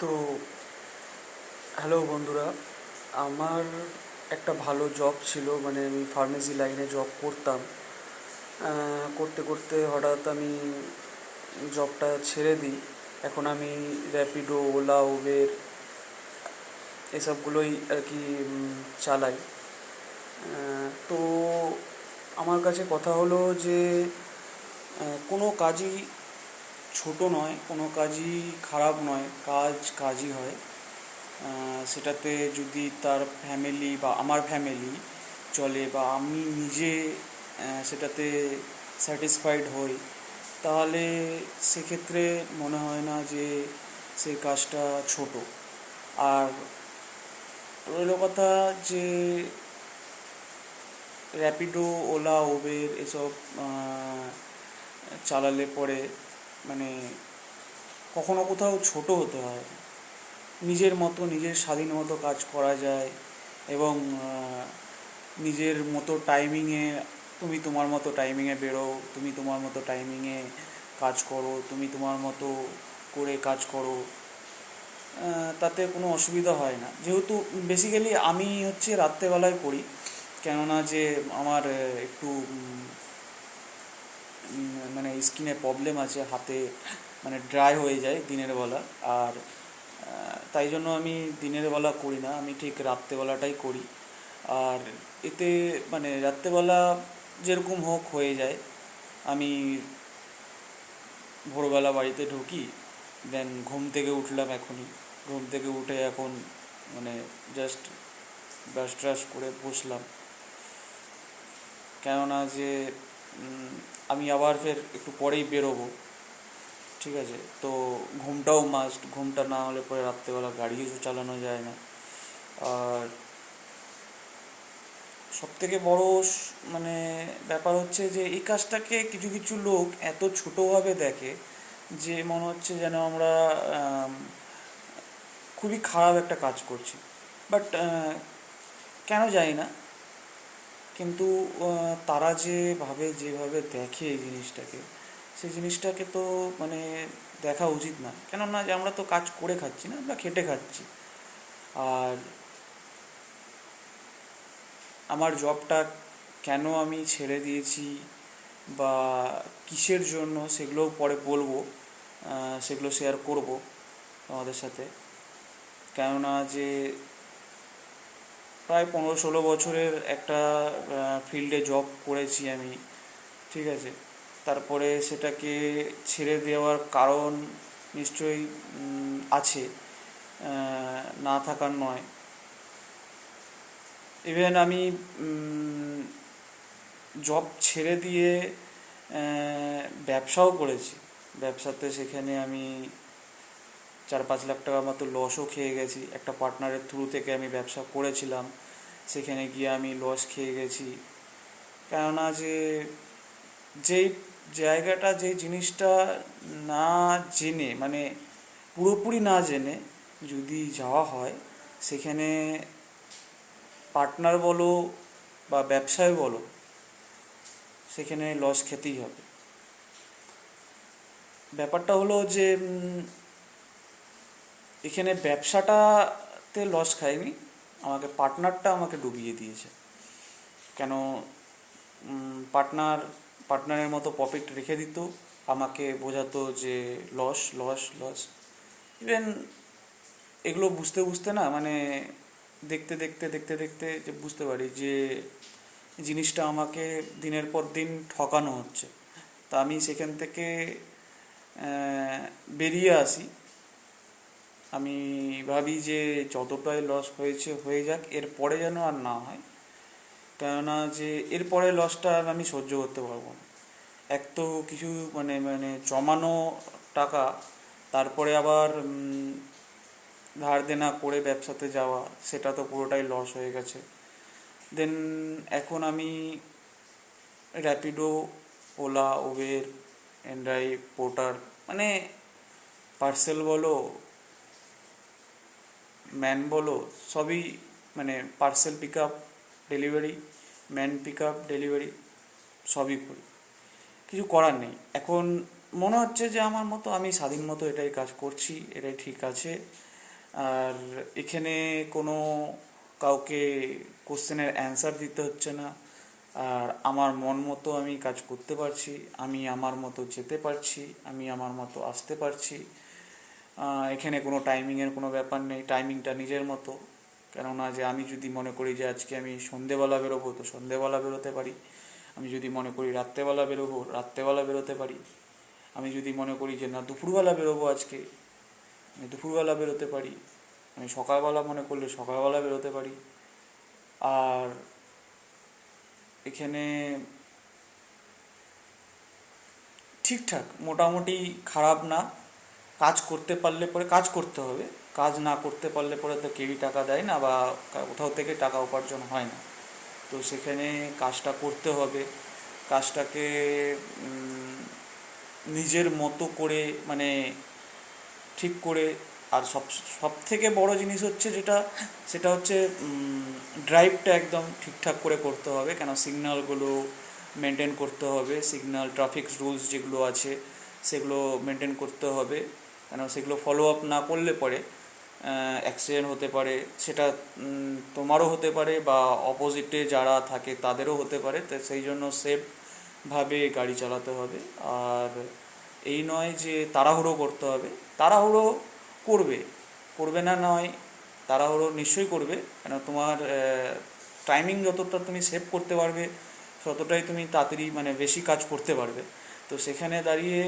তো হ্যালো বন্ধুরা। আমার একটা ভালো জব ছিল মানে আমি ফার্মেসি লাইনে জব করতাম। করতে করতে হঠাৎ আমি জবটা ছেড়ে দিই। এখন আমি র্যাপিডো ওলা, উবের এসবগুলোই আর কি চালাই। তো আমার কাছে কথা হলো যে কোনো কাজই ছোট নয়, কোনো কাজই খারাপ নয়, কাজ কাজই হয়। সেটাতে যদি তার ফ্যামিলি বা আমার ফ্যামিলি চলে বা আমি নিজে সেটাতে স্যাটিসফাইড হই, তাহলে সেক্ষেত্রে মনে হয় না যে সেই কাজটা ছোট। আর রইল কথা যে র্যাপিডো ওলা উবের এসব চালালে পরে মানে কখনো কোথাও ছোট হতে হয়। নিজের মতো, নিজের স্বাধীন মতো কাজ করা যায় এবং নিজের মতো টাইমিংয়ে তুমি তোমার মতো টাইমিংয়ে বেরো তুমি তোমার মতো টাইমিংয়ে কাজ করো, তুমি তোমার মতো করে কাজ করো। তাতে কোনো অসুবিধা হয় না। যেহেতু বেসিক্যালি আমি হচ্ছে রাত্রেবেলায় করি। কেননা যে আমার একটু মানে স্কিনে প্রবলেম আছে, হাতে মানে ড্রাই হয়ে যায় দিনের বেলা। আর তাই জন্য আমি দিনের বেলা করি না, আমি ঠিক রাত্রেবেলাটাই করি। আর এতে মানে রাত্রেবেলা যেরকম হোক হয়ে যায়, আমি ভোরবেলা বাড়িতে ঢুকি দেন ঘুম থেকে উঠলাম এখনই। ঘুম থেকে উঠে এখন মানে জাস্ট ব্রাশ ট্রাশ করে বসলাম। কেননা যে আমি আবার ফের একটু পরেই বেরোবো, ঠিক আছে? তো ঘুমটাও মাস্ট ঘুমটা না হলে পরে রাত্রেবেলা গাড়িও চালানো যায় না। আর সব থেকে বড় মানে ব্যাপার হচ্ছে যে, এই কাজটাকে কিছু কিছু লোক এত ছোটোভাবে দেখে যে, মনে হচ্ছে যেন আমরা খুবই খারাপ একটা কাজ করছি। বাট কেন জানি না। কিন্তু তারা যে ভাবে যেভাবে দেখে এই জিনিসটাকে, সেই জিনিসটাকে তো মানে দেখা উচিত না। কেননা যে আমরা তো কাজ করে খাচ্ছি না, আমরা খেটে খাচ্ছি। আর আমার জবটা কেন আমি ছেড়ে দিয়েছি বা কিসের জন্য সেগুলোও পরে বলব সেগুলো শেয়ার করব আমাদের সাথে। কেননা যে প্রায় পনেরো ষোলো বছরের একটা ফিল্ডে জব করেছি আমি, ঠিক আছে? তারপরে সেটাকে ছেড়ে দেওয়ার কারণ নিশ্চয়ই আছে না থাকার নয়। ইভেন আমি জব ছেড়ে দিয়ে ব্যবসাও করেছি। ব্যবসাতে সেখানে আমি চার পাঁচ লাখ টাকার মতো লসও খেয়ে গেছি। একটা পার্টনারের থ্রু থেকে আমি ব্যবসা করেছিলাম। সেখানে গিয়ে আমি লস খেয়ে গেছি। কেননা যে, যেই জায়গাটা যে জিনিসটা না জেনে মানে পুরোপুরি না জেনে যদি যাওয়া হয়, সেখানে পার্টনার বলো বা ব্যবসায় বলো, সেখানে লস খেতেই হবে। ব্যাপারটা হলো যে এখানে ব্যবসাটাতে লস খাইনি আমাকে পার্টনারটা আমাকে ডুবিয়ে দিয়েছে। কেন পার্টনার পার্টনারের মতো প্রফিট রেখে দিত, আমাকে বোঝাতো যে লস লস লস ইভেন এগুলো বুঝতে বুঝতে না মানে দেখতে দেখতে দেখতে দেখতে যে বুঝতে পারি যে জিনিসটা আমাকে দিনের পর দিন ঠকানো হচ্ছে। তা আমি সেখান থেকে বেরিয়ে আসি। আমি ভাবি যে যতটাই লস হয়েছে, হয়ে যাক এরপরে যেন আর না হয়। কেননা যে এরপরে লসটা আমি সহ্য করতে পারব না। এক তো কিছু মানে মানে জমানো টাকা, তারপরে আবার ধার দেনা করে ব্যবসাতে যাওয়া, সেটা তো পুরোটাই লস হয়ে গেছে। দেন এখন আমি র্যাপিডো ওলা উবের এন্ড্রাইভ পোর্টার মানে পার্সেল বলো ম্যান বলো, সবই মানে parcel pick up delivery man pick up delivery সবই করি। কিছু করার নেই। এখন মনে হচ্ছে যে আমার মতো আমি স্বাধীন মতো এটাই কাজ করছি, এটাই ঠিক আছে। আর এখানে কোনো কাউকে কোশ্চেনের অ্যান্সার দিতে হচ্ছে না। আর আমার মন মতো আমি কাজ করতে পারছি, আমি আমার মতো যেতে পারছি, আমি আমার মতো আসতে পারছি। এখানে কোনো টাইমিংয়ের কোনো ব্যাপার নেই টাইমিংটা নিজের মতো। কেননা যে আমি যদি মনে করি যে আজকে আমি সন্ধেবেলা বেরোবো, তো সন্ধেবেলা বেরোতে পারি। আমি যদি মনে করি রাত্রেবেলা বেরোবো, রাত্রেবেলা বেরোতে পারি। আমি যদি মনে করি যে না, দুপুরবেলা বেরোবো আজকে, আমি দুপুরবেলা বেরোতে পারি। আমি সকালবেলা মনে করলে সকালবেলা বেরোতে পারি। আর এখানে ঠিকঠাক, মোটামুটি খারাপ না। কাজ করতে পারলে পরে কাজ করতে হবে। কাজ না করতে পারলে পরে তো কেউই টাকা দেয় না বা কোথাও থেকে টাকা উপার্জন হয় না। তো সেখানে কাজটা করতে হবে। কাজটাকে নিজের মতো করে মানে ঠিক করে। আর সব সব থেকে বড় জিনিস হচ্ছে যেটা, সেটা হচ্ছে ড্রাইভটা একদম ঠিকঠাক করে করতে হবে। কেন? সিগন্যালগুলো মেনটেন করতে হবে। সিগন্যাল ট্রাফিক রুলস যেগুলো আছে, সেগুলো মেনটেন করতে হবে। কেন সেগুলো ফলো আপ না করলে পরে অ্যাক্সিডেন্ট হতে পারে, সেটা তোমারও হতে পারে বা অপোজিটে যারা থাকে তাদেরও হতে পারে, তো সেই জন্য সেফভাবে গাড়ি চালাতে হবে। আর এই নয় যে তাড়াহুড়ো করতে হবে, তাড়াহুড়ো করবে করবে না নয়, তাড়াহুড়ো নিশ্চয়ই করবে কেন তোমার টাইমিং যতটা তুমি সেভ করতে পারবে, ততটাই তুমি তাড়াতাড়ি মানে বেশি কাজ করতে পারবে। তো সেখানে দাঁড়িয়ে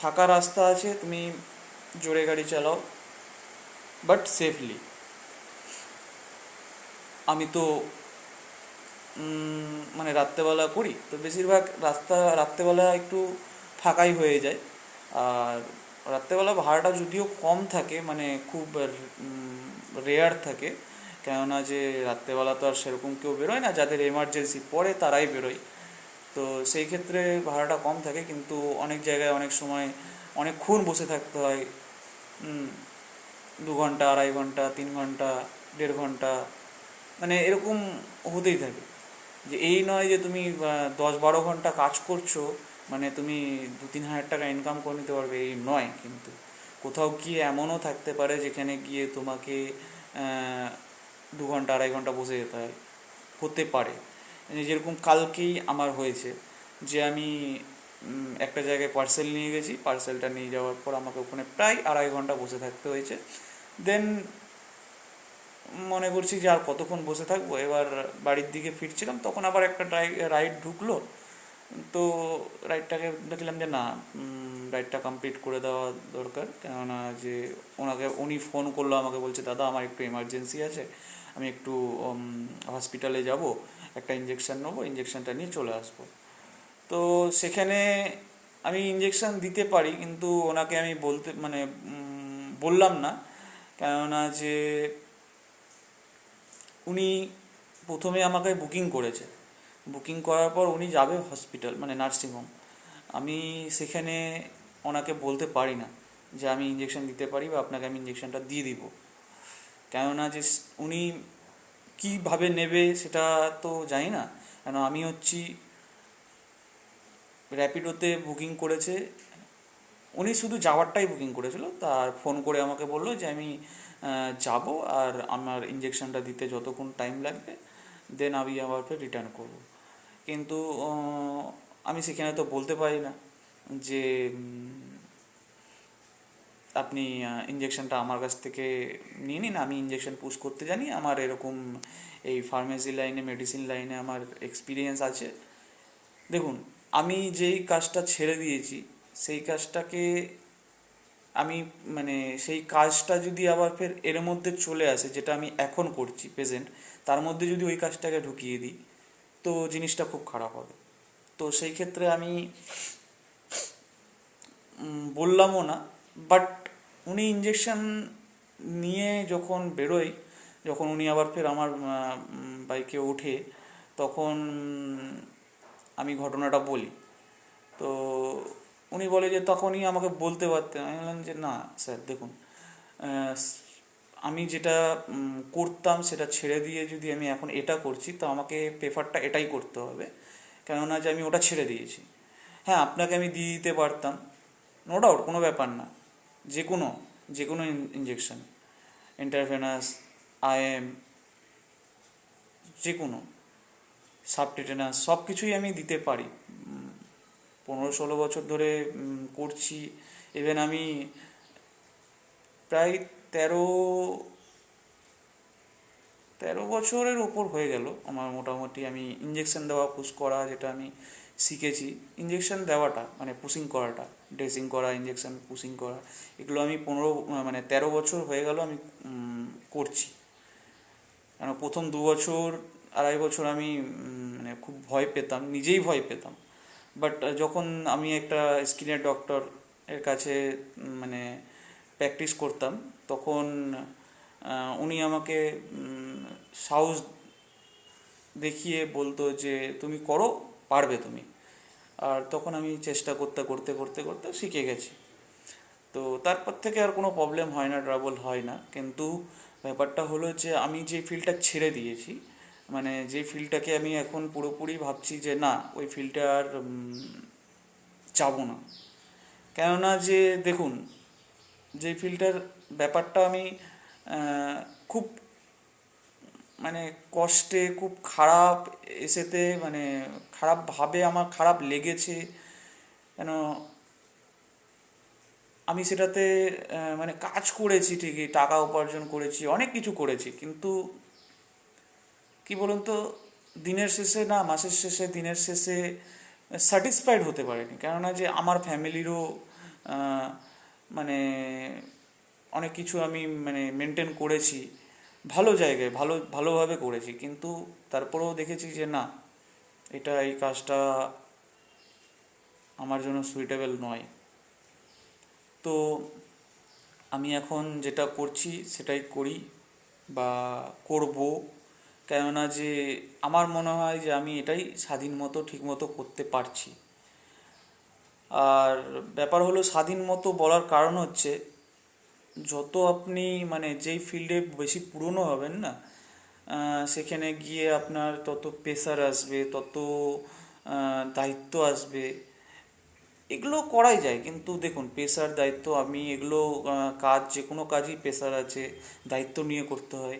ফাঁকা রাস্তা আছে, তুমি জোরে গাড়ি চালাও বাট সেফলি আমি তো মানে রাত্রেবেলা করি, তো বেশিরভাগ রাস্তা, রাত্রেবেলা একটু ফাঁকাই হয়ে যায়। আর রাত্রেবেলা ভাড়াটা যদিও কম থাকে মানে খুব রেয়ার থাকে, কেননা যে রাত্রেবেলা তো আর সেরকম কেউ বেরোয় না, যাদের এমার্জেন্সি পড়ে তারাই বেরোয়। তো সেই ক্ষেত্রে ভাড়াটা কম থাকে, কিন্তু অনেক জায়গায় অনেক সময় অনেকক্ষণ বসে থাকতে হয়। দু ঘণ্টা, আড়াই ঘণ্টা, তিন ঘণ্টা, দেড় ঘণ্টা মানে এরকম হতেই থাকে। যে এই নয় যে তুমি দশ বারো ঘণ্টা কাজ করছ মানে তুমি দু তিন হাজার টাকা ইনকাম করে নিতে পারবে, এই নয় কিন্তু। কোথাও গিয়ে এমনও থাকতে পারে, যেখানে গিয়ে তোমাকে দু ঘণ্টা, আড়াই ঘণ্টা বসে যেতে হয়। হতে পারে। যেরকম কালকেই আমার হয়েছে, যে আমি একটা জায়গায় পার্সেল নিয়ে গেছি পার্সেলটা নিয়ে যাওয়ার পর আমাকে ওখানে প্রায় আড়াই ঘণ্টা বসে থাকতে হয়েছে। দেন মনে করছি যে আর কতক্ষণ বসে থাকব? এবার বাড়ির দিকে ফিরছিলাম, তখন আবার একটা ড্রাই রাইড ঢুকলো। তো রাইডটাকে দেখলাম যে না রাইডটা কমপ্লিট করে দেওয়া দরকার। কেননা যে ওনাকে, উনি ফোন করল আমাকে, বলছে, দাদা, আমার একটু এমার্জেন্সি আছে। আমি একটু হসপিটালে যাব। একটা ইঞ্জেকশন নেব ইঞ্জেকশনটা নিয়ে চলে আসব। তো সেখানে আমি ইঞ্জেকশন দিতে পারি, কিন্তু ওনাকে আমি বলতে মানে বললাম না। কেননা যে, উনি প্রথমে আমাকে বুকিং করেছে। বুকিং করার পর উনি যাবে হসপিটাল মানে নার্সিংহোম আমি সেখানে ওনাকে বলতে পারি না যে, আমি ইঞ্জেকশন দিতে পারি বা আপনাকে আমি ইঞ্জেকশনটা দিয়ে দিব। কেননা যে, উনি কীভাবে নেবে সেটা তো জানি না। কেন আমি হচ্ছি র্যাপিডোতে বুকিং করেছে। উনি শুধু যাওয়ারটাই বুকিং করেছিল। তার ফোন করে আমাকে বলল যে, আমি যাব আর আমার ইঞ্জেকশনটা দিতে যতক্ষণ টাইম লাগবে দেন আমি আবার রিটার্ন করব। কিন্তু আমি সেখানে তো বলতে পারি না যে আপনি ইঞ্জেকশনটা আমার কাছ থেকে নিয়ে নিন, আমি ইঞ্জেকশন পুশ করতে জানি। আমার এরকম এই ফার্মেসি লাইনে মেডিসিন লাইনে আমার এক্সপিরিয়েন্স আছে। দেখুন, আমি যেই কাজটা ছেড়ে দিয়েছি, সেই কাজটাকে আমি মানে সেই কাজটা যদি আবার ফের এর মধ্যে চলে আসে, যেটা আমি এখন করছি প্রেজেন্ট তার মধ্যে যদি ওই কাজটাকে ঢুকিয়ে দিই, তো জিনিসটা খুব খারাপ হবে। তো সেই ক্ষেত্রে আমি বললামও না বাট উনি ইঞ্জেকশন নিয়ে যখন বেরোয়, যখন উনি আবার ফের আমার বাইকে ওঠে, তখন আমি ঘটনাটা বলি। তো উনি বলে যে, তখনই আমাকে বলতে পারতেন আমি বললাম যে, না, স্যার, দেখুন আমি যেটা করতাম সেটা ছেড়ে দিয়ে যদি আমি এখন এটা করছি, তো আমাকে পেপারটা এটাই করতে হবে। কেননা যে আমি ওটা ছেড়ে দিয়েছি। হ্যাঁ আপনাকে আমি দিয়ে দিতে পারতাম। নো ডাউট কোনো ব্যাপার না। যে কোনো যে কোনো ইঞ্জেকশন ইন্টারভেনাস আইএম যে কোনো সাবটিটেনাস সব কিছুই আমি দিতে পারি। পনেরো ষোলো বছর ধরে করছি। ইভেন আমি প্রায় তেরো তেরো বছরের ওপর হয়ে গেল আমার মোটামুটি আমি ইঞ্জেকশন দেওয়া পুশ করা যেটা আমি শিখেছি। ইঞ্জেকশন দেওয়াটা মানে পুশিং করাটা। ড্রেসিং করা ইঞ্জেকশন পুশিং করা, এগুলো আমি পনেরো মানে তেরো বছর হয়ে গেল আমি করছি। কেন প্রথম দু বছর, আড়াই বছর আমি মানে খুব ভয় পেতাম, নিজেই ভয় পেতাম। বাট যখন আমি একটা স্কিনের ডক্টর এর কাছে মানে প্র্যাকটিস করতাম, তখন উনি আমাকে সাহস দেখিয়ে বলতো যে, তুমি করো, পারবে তুমি। আর তখন আমি চেষ্টা করতে করতে করতে করতে শিখে গেছি। তো তারপর থেকে আর কোনো প্রবলেম হয় না ট্রাবল হয় না। কিন্তু ব্যাপারটা হলো যে আমি যে ফিল্ডটা ছেড়ে দিয়েছি মানে যে ফিল্ডটাকে আমি এখন পুরোপুরি ভাবছি যে না, ওই ফিল্ডটা আর যাব না। কেননা যে দেখুন, যে ফিল্ডটার ব্যাপারটা আমি খুব মানে কষ্টে খুব খারাপ এসেতে মানে খারাপভাবে আমার খারাপ লেগেছে। কেন? আমি সেটাতে মানে কাজ করেছি ঠিকই, টাকা উপার্জন করেছি, অনেক কিছু করেছি। কিন্তু কি বলুন তো দিনের শেষে না, মাসের শেষে, দিনের শেষে স্যাটিসফাইড হতে পারিনি। কেননা যে আমার ফ্যামিলিরও মানে অনেক কিছু আমি মানে মেনটেন করেছি। ভালো জায়গায়, ভালো, ভালোভাবে করেছি। কিন্তু তারপরেও দেখেছি যে না, এটা, এই কাজটা আমার জন্য সুইটেবল নয়। তো আমি এখন যেটা করছি, সেটাই করি বা করব। কেননা যে, আমার মনে হয় যে আমি এটাই স্বাধীন মতো, ঠিক মতো করতে পারছি। আর ব্যাপার হলো, স্বাধীন মতো বলার কারণ হচ্ছে যত আপনি মানে যেই ফিল্ডে বেশি পুরনো হবেন না সেখানে গিয়ে আপনার তত প্রেশার আসবে, তত দায়িত্ব আসবে। এগুলো করাই যায়, কিন্তু দেখুন পেশার দায়িত্ব আমি এগুলো কাজ যে কোনো কাজই পেশার আছে, দায়িত্ব নিয়ে করতে হয়।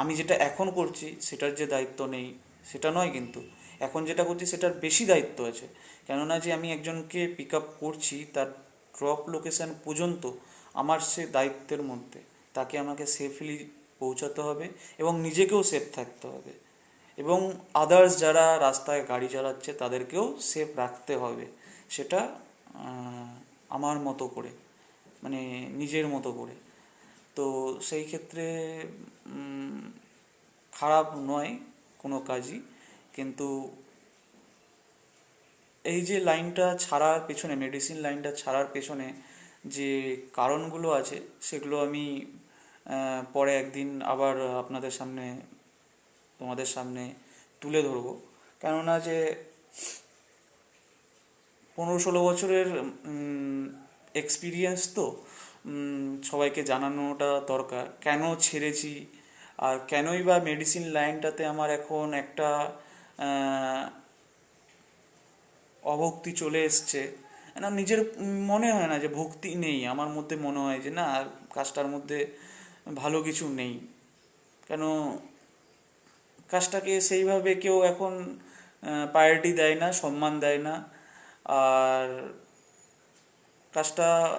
আমি যেটা এখন করছি, সেটার যে দায়িত্ব নেই, সেটা নয় কিন্তু। এখন যেটা করছি, সেটার বেশি দায়িত্ব আছে। কেননা যে আমি একজনকে পিক আপ করছি, তার ড্রপ লোকেশন পর্যন্ত আমার সে দায়িত্বের মধ্যে। তাকে আমাকে সেফলি পৌঁছাতে হবে এবং নিজেকেও সেফ থাকতে হবে। এবং আদার্স যারা রাস্তায় গাড়ি চালাচ্ছে, তাদেরকেও সেফ রাখতে হবে। সেটা আমার মতো করে মানে নিজের মতো করে। তো সেই ক্ষেত্রে খারাপ নয় কোনো কাজই। কিন্তু এই যে লাইনটা ছাড়ার পেছনে মেডিসিন লাইনটা ছাড়ার পেছনে যে কারণগুলো আছে, সেগুলো আমি পরে একদিন আবার আপনাদের সামনে, তোমাদের সামনে তুলে ধরবো। কেননা যে পনেরো ষোলো বছরের এক্সপিরিয়েন্স তো সবাইকে জানানোটা দরকার। কেন ছেড়েছি? আর কেনই বা মেডিসিন লাইনটাতে আমার এখন একটা অভক্তি চলে এসছে? না, নিজের মনে হয় না যে ভক্তি নেই, আমার মধ্যে মনে হয় যে না, আর কাজটার মধ্যে ভালো কিছু নেই। কেন, কাজটাকে সেইভাবে কেউ এখন প্রায়োরিটি দেয় না, সম্মান দেয় না। আর কাজটা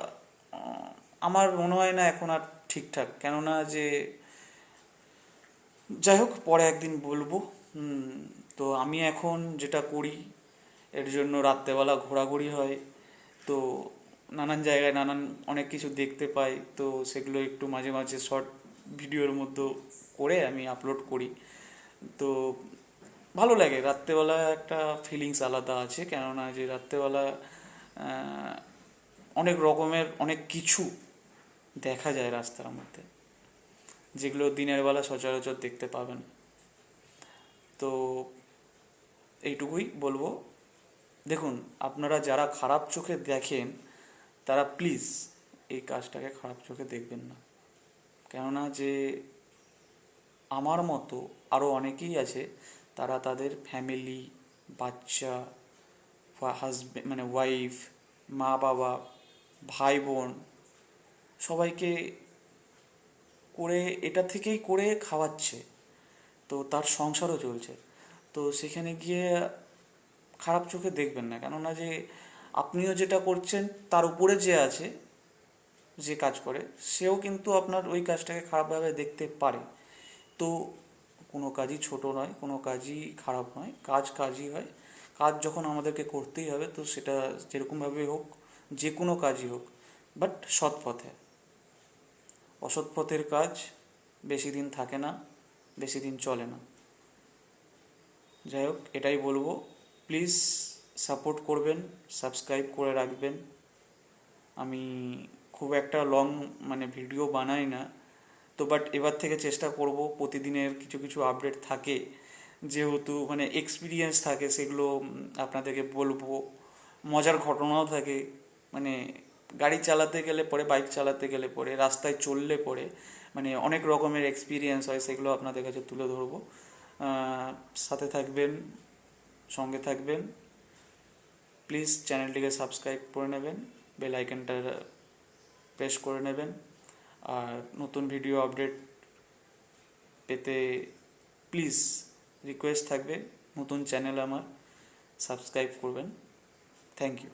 আমার মনে হয় না এখন আর ঠিকঠাক। কেননা যে, যাই হোক, পরে একদিন বলব তো আমি এখন যেটা করি, এর জন্য রাত্রেবেলা ঘোরাঘুরি হয়। তো নানান জায়গায় নানান অনেক কিছু দেখতে পাই, তো সেগুলো একটু মাঝে মাঝে শর্ট ভিডিওর মধ্যে করে আমি আপলোড করি। তো ভালো লাগে, রাত্রেবেলা একটা ফিলিংস আলাদা আছে, কেননা যে রাত্রেবেলা অনেক রকমের অনেক কিছু দেখা যায় রাস্তার মধ্যে, যেগুলো দিনের বেলা সচরাচর দেখতে পাবেন। তো এইটুকুই বলব। দেখুন, আপনারা যারা খারাপ চোখে দেখেন, তারা প্লিজ এই কাজটাকে খারাপ চোখে দেখবেন না। কেননা যে আমার মতো আরও অনেকেই আছে, তারা তাদের ফ্যামিলি বাচ্চা হাজব্যান্ড মানে ওয়াইফ মা বাবা, ভাই বোন, সবাইকে করে, এটা থেকেই করে খাওয়াচ্ছে। তো তার সংসারও চলছে। তো সেখানে গিয়ে খারাপ চোখে দেখবেন না। কেননা যে আপনিও যেটা করছেন, তার উপরে যে আছে, যে কাজ করে, সেও কিন্তু আপনার ওই কাজটাকে খারাপভাবে দেখতে পারে। তো কোনো কাজই ছোট নয়, কোনো কাজই খারাপ নয়। কাজ কাজই হয়। কাজ যখন আমাদেরকে করতেই হবে, তো সেটা যেরকমভাবে হোক, যে কোনো কাজই হোক, বাট সৎ পথে। অসৎ পথের কাজ বেশি দিন থাকে না, বেশি দিন চলে না। যাই হোক, এটাই বলব। প্লিজ সাপোর্ট করবেন সাবস্ক্রাইব করে রাখবেন। আমি খুব একটা লং মানে ভিডিও বানাই না। তো বাট এবার থেকে চেষ্টা করব, প্রতিদিনের কিছু কিছু আপডেট থাকে। যেহেতু মানে এক্সপিরিয়েন্স থাকে, সেগুলো আপনাদেরকে বলব। মজার ঘটনাও থাকে। মানে গাড়ি চালাতে গেলে পরে বাইক চালাতে গেলে পরে, রাস্তায় চললে পরে মানে অনেক রকমের এক্সপিরিয়েন্স হয়, সেগুলো আপনাদের কাছে তুলে ধরবো। সাথে থাকবেন। সঙ্গে থাকবেন। প্লিজ চ্যানেলটিকে সাবস্ক্রাইব করে নেবেন বেল আইকনটা প্রেস করে নেবেন। আর নতুন ভিডিও আপডেট পেতে প্লিজ রিকোয়েস্ট থাকবে। নতুন চ্যানেল আমার সাবস্ক্রাইব করবেন। Thank you